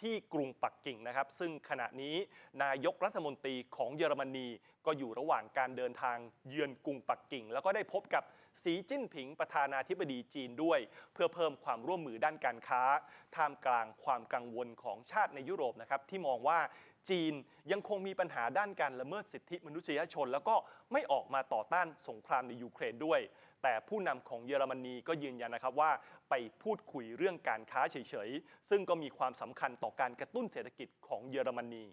ที่กรุงปักกิ่งนะครับ ซึ่งขณะนี้นายกรัฐมนตรีของเยอรมนีก็อยู่ระหว่างการเดินทางเยือนกรุงปักกิ่ง แล้วก็ได้พบกับสีจิ้นผิงประธานาธิบดีจีนด้วย เพื่อเพิ่มความร่วมมือด้านการค้า ท่ามกลางความกังวลของชาติในยุโรปนะครับที่มองว่าจีนยังคงมีปัญหาด้านการละเมิดสิทธิมนุษยชน แล้วก็ไม่ออกมาต่อต้านสงครามในยูเครนด้วย แต่ผู้นำของเยอรมนีก็ยืนยันนะครับว่าไปพูดคุยเรื่องการค้าเฉยๆ ซึ่งก็มีความสำคัญต่อการกระตุ้นเศรษฐกิจของเยอรมนี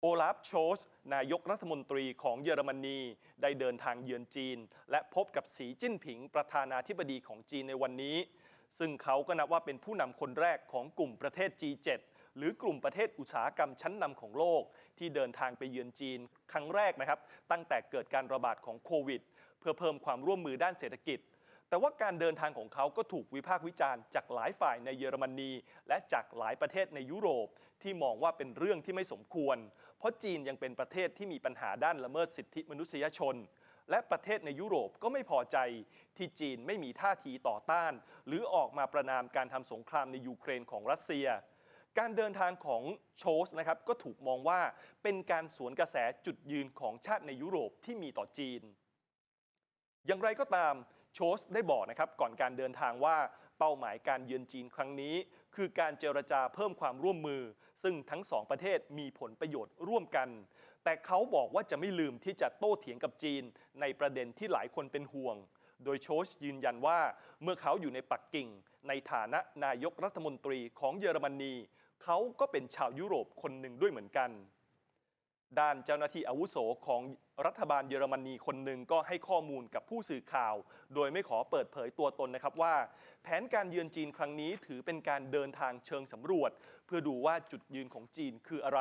โอลาฟโชส นายกรัฐมนตรีของเยอรมนี ได้เดินทางเยือนจีน และพบกับสีจิ้นผิงประธานาธิบดีของจีนในวันนี้ ซึ่งเขาก็นับว่าเป็นผู้นำคนแรกของกลุ่มประเทศ G7 หรือกลุ่มประเทศอุตสาหกรรมชั้นนำของโลก ที่เดินทางไปเยือนจีน ครั้งแรกนะครับ ตั้งแต่เกิดการระบาดของโควิด เพื่อเพิ่มความร่วมมือด้านเศรษฐกิจ แต่ว่าการเดินทางของเขาก็ถูกวิพากษ์วิจารณ์จากหลายฝ่ายในเยอรมนี และจากหลายประเทศในยุโรป ที่มองว่าเป็นเรื่องที่ไม่สมควร เพราะจีนยังเป็นประเทศที่มีปัญหาด้านละเมิดสิทธิมนุษยชนและประเทศในยุโรปก็ไม่พอใจที่จีนไม่มีท่าทีต่อต้าน หรือออกมาประนามการทำสงครามในยูเครนของรัสเซีย การเดินทางของโชสนะครับก็ถูกมองว่าเป็นการสวนกระแสจุดยืนของชาติในยุโรปที่มีต่อจีน อย่างไรก็ตามโชสได้บอกนะครับก่อนการเดินทางว่าเป้าหมายการเยือนจีนครั้งนี้ คือการเจรจาเพิ่มความร่วมมือ ซึ่งทั้งสองประเทศมีผลประโยชน์ร่วมกัน แต่เขาบอกว่าจะไม่ลืมที่จะโต้เถียงกับจีน ในประเด็นที่หลายคนเป็นห่วง โดยโชสยืนยันว่าเมื่อเขาอยู่ในปักกิ่ง ในฐานะนายกรัฐมนตรีของเยอรมนีเขาก็เป็นชาวยุโรปคนหนึ่งด้วยเหมือนกัน ด้านเจ้าหน้าที่อาวุโสของรัฐบาลเยอรมนีคนหนึ่งก็ให้ข้อมูลกับผู้สื่อข่าว โดยไม่ขอเปิดเผยตัวตนนะครับว่า แผนการเยือนจีนครั้งนี้ถือเป็นการเดินทางเชิงสำรวจ เพื่อดูว่าจุดยืนของจีนคืออะไร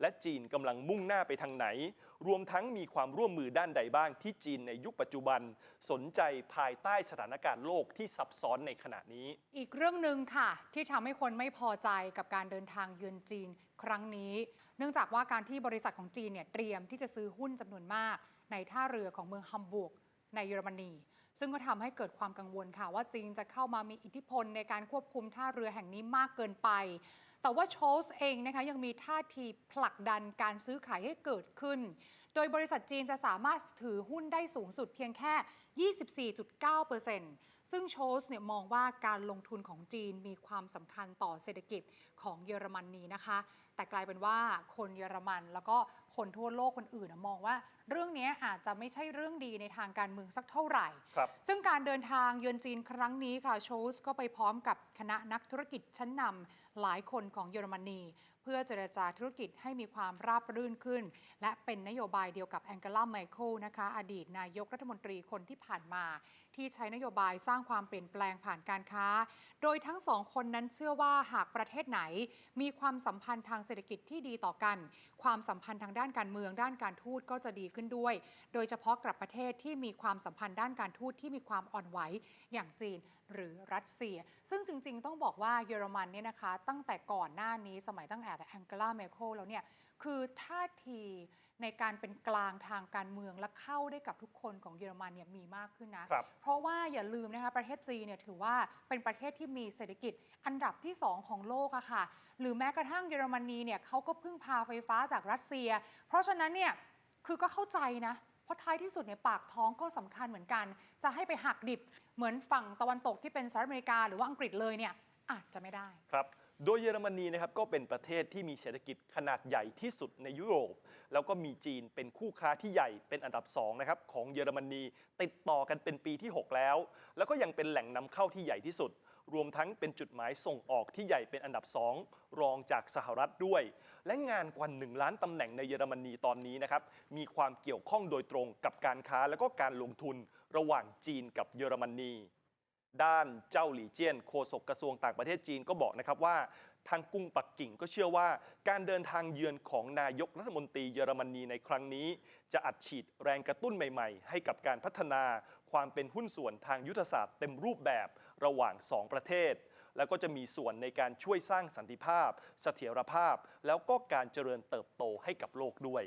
และจีนกำลังมุ่งหน้าไปทางไหน รวมทั้งมีความร่วมมือด้านใดบ้างที่จีนในยุคปัจจุบัน สนใจภายใต้สถานการณ์โลกที่ซับซ้อนในขณะนี้ อีกเรื่องหนึ่งค่ะ ที่ทำให้คนไม่พอใจกับการเดินทางเยือนจีนครั้งนี้ เนื่องจากว่าการที่บริษัทของจีนเนี่ยเตรียมที่จะซื้อหุ้นจำนวนมาก ในท่าเรือของเมืองฮัมบูร์กในเยอรมนี ซึ่งก็ทำให้เกิดความกังวลค่ะ ว่าจีนจะเข้ามามีอิทธิพลในการควบคุมท่าเรือแห่งนี้มากเกินไป แต่ว่าโชลส์เองนะคะยังมีท่าทีผลักดันการซื้อขายให้เกิดขึ้น โดยบริษัทจีนจะสามารถถือหุ้นได้สูงสุดเพียงแค่ 24.9%ซึ่งโชลส์เนี่ยมองว่าการลงทุนของจีนมีความสำคัญต่อเศรษฐกิจของเยอรมนนีนะคะ แต่กลายเป็นว่าคนเยอรมันแล้วก็ คนทั่วโลกคนอื่นนะมองว่า เรื่องนี้อาจจะไม่ใช่เรื่องดีในทางการเมืองสักเท่าไหร่ครับซึ่งการเดินทางเยือนจีนครั้งนี้ค่ะโชสก็ไปพร้อมกับคณะนักธุรกิจชั้นนำหลายคนของเยอรมนี เพื่อเจรจาธุรกิจให้มีความราบรื่นขึ้น และเป็นนโยบายเดียวกับแองเกลาไมเคิลนะคะอดีตนายกรัฐมนตรีคนที่ผ่านมา ที่ใช้นโยบายสร้างความเปลี่ยนแปลงผ่านการค้า โดยทั้งสองคนนั้นเชื่อว่าหากประเทศไหน มีความสัมพันธ์ทางเศรษฐกิจที่ดีต่อกัน ความสัมพันธ์ทางด้านการเมือง ด้านการทูตก็จะดีขึ้นด้วย โดยเฉพาะกับประเทศที่มีความสัมพันธ์ด้านการทูตที่มีความอ่อนไหวอย่างจีนหรือรัสเซีย ซึ่งจริง ๆ ต้องบอกว่าเยอรมันเนี่ยนะคะ ตั้งแต่ก่อนหน้านี้สมัยตั้งแต่แองเกลาเมโคลแล้วเนี่ยคือท่าที ในการเป็นกลางทางการเมืองและเข้าได้กับทุกคนของเยอรมันเนี่ยมีมากขึ้นนะครับเพราะว่าอย่าลืมนะคะประเทศจีนเนี่ยถือว่าเป็นประเทศที่มีเศรษฐกิจอันดับที่ 2 ของโลกอะค่ะ หรือแม้กระทั่งเยอรมนีเนี่ยเขาก็พึ่งพาไฟฟ้าจากรัสเซีย เพราะฉะนั้นเนี่ยคือก็เข้าใจนะเพราะท้ายที่สุดเนี่ยปากท้องก็สำคัญเหมือนกัน จะให้ไปหักดิบเหมือนฝั่งตะวันตกที่เป็นสหรัฐอเมริกาหรือว่าอังกฤษเลยเนี่ยอาจจะไม่ได้ครับ โดยเยอรมนีนะครับก็เป็นประเทศที่มีเศรษฐกิจขนาดใหญ่ที่สุดในยุโรป แล้วก็มีจีนเป็นคู่ค้าที่ใหญ่เป็นอันดับ2นะครับของเยอรมนีติดต่อกันเป็นปีที่ 6 แล้ว แล้วก็ยังเป็นแหล่งนำเข้าที่ใหญ่ที่สุด รวมทั้งเป็นจุดหมายส่งออกที่ใหญ่เป็นอันดับ 2 รองจากสหรัฐด้วย และงานกว่า 1 ล้านตำแหน่งในเยอรมนีตอนนี้นะครับมีความเกี่ยวข้องโดยตรงกับการค้าและก็การลงทุนระหว่างจีนกับเยอรมนี ด้านเจ้าหลี่เจี้ยนโฆษกกระทรวงต่างประเทศจีนก็บอกนะครับว่าทางกรุงปักกิ่งก็เชื่อว่า การเดินทางเยือนของนายกรัฐมนตรีเยอรมนีในครั้งนี้ จะอัดฉีดแรงกระตุ้นใหม่ๆ ให้กับการพัฒนาความเป็นหุ้นส่วนทางยุทธศาสตร์เต็มรูปแบบระหว่างสองประเทศ แล้วก็จะมีส่วนในการช่วยสร้างสันติภาพ เสถียรภาพ แล้วก็การเจริญเติบโตให้กับโลกด้วย